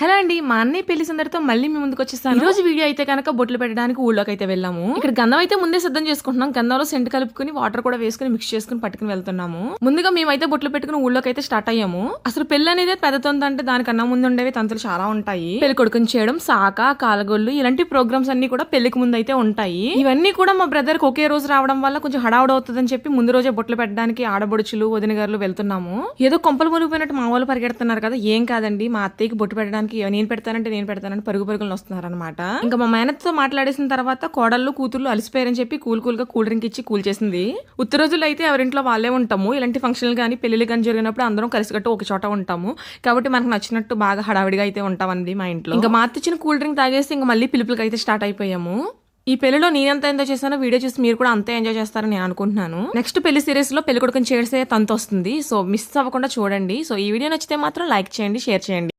Hello అండి మా అన్నయ్య పెళ్ళి సందడితో మళ్ళీ మీ ముందుకు వచ్చేస్తాను. ఈ రోజు వీడియో అయితే కనుక బొట్లు పెట్టడానికి ఊళ్ళోకి అయితే వెళ్ళాము. ఇక్కడ గంధం అయితే ముందే సిద్ధం చేసుకుంటున్నాం. గంధంలో సెంట్ కలుపుకుని వాటర్ కూడా వేసుకుని మిక్స్ చేసుకుని పట్టుకుని వెళ్తున్నాము. ముందుగా మేమైతే బొట్లు పెట్టుకుని ఊళ్ళోకి అయితే స్టార్ట్ అయ్యాము. అసలు పెళ్ళి అనేది పెద్ద తొంత అంటే దానికన్నా ముందు ఉండేవి తంతులు చాలా ఉంటాయి. పెళ్ళి కొడుకుని చేయడం సాక కాలగొల్లు ఇలాంటి ప్రోగ్రామ్స్ అన్ని కూడా పెళ్ళికి ముందు అయితే ఉంటాయి. ఇవన్నీ కూడా మా బ్రదర్కి ఒకే రోజు రావడం వల్ల కొంచెం హడావుడు అవుతుందని చెప్పి ముందు రోజే బొట్లు పెట్టడానికి ఆడబొడుచులు వదిన గారులు వెళ్తున్నాము. ఏదో కొంపలు మునిగిపోయినట్టు మా వాళ్ళు పరిగెడుతున్నారు కదా ఏం కాదండి మా అత్తయ్యకి బొట్టు పెట్టడానికి నేను పెడతానంటే నేను పెడతానంటే పరుగు పరుగులను వస్తున్నారు అనమాట ఇంకా మా మేనత్తో మాట్లాడేసిన తర్వాత కోడళ్ళు కూతుర్లు అలసిపోయారని చెప్పి కూల్ కూల్గా కూల్ డ్రింక్ ఇచ్చి కూల్ చేసింది. ఉత్త రోజులు అయితే ఎవరింట్లో వాళ్ళే ఉంటాము. ఇలాంటి ఫంక్షన్లు కానీ పెళ్ళిళ్ళు కానీ జరిగినప్పుడు అందరం కలిసికట్టు ఒక చోట ఉంటాము. కాబట్టి మనకు నచ్చినట్టు బాగా హడావిడిగా అయితే ఉంటామండి మా ఇంట్లో. ఇంకా మా అత్తచ్చిన కూల్ డ్రింక్ తాగేసి ఇంకా మళ్ళీ పిలుపులకి అయితే స్టార్ట్ అయిపోయాము. ఈ పెళ్ళిలో నేనెంత ఎంజాయ్ చేశానో వీడియో చూసి మీరు కూడా అంతే ఎంజాయ్ చేస్తారని నేను అనుకుంటున్నాను. నెక్స్ట్ పెళ్ళి సిరీస్లో పెళ్ళి కొడుకుని చేసే తంతు వస్తుంది. సో మిస్ అవ్వకుండా చూడండి. సో ఈ వీడియో నచ్చితే మాత్రం లైక్ చేయండి షేర్ చేయండి.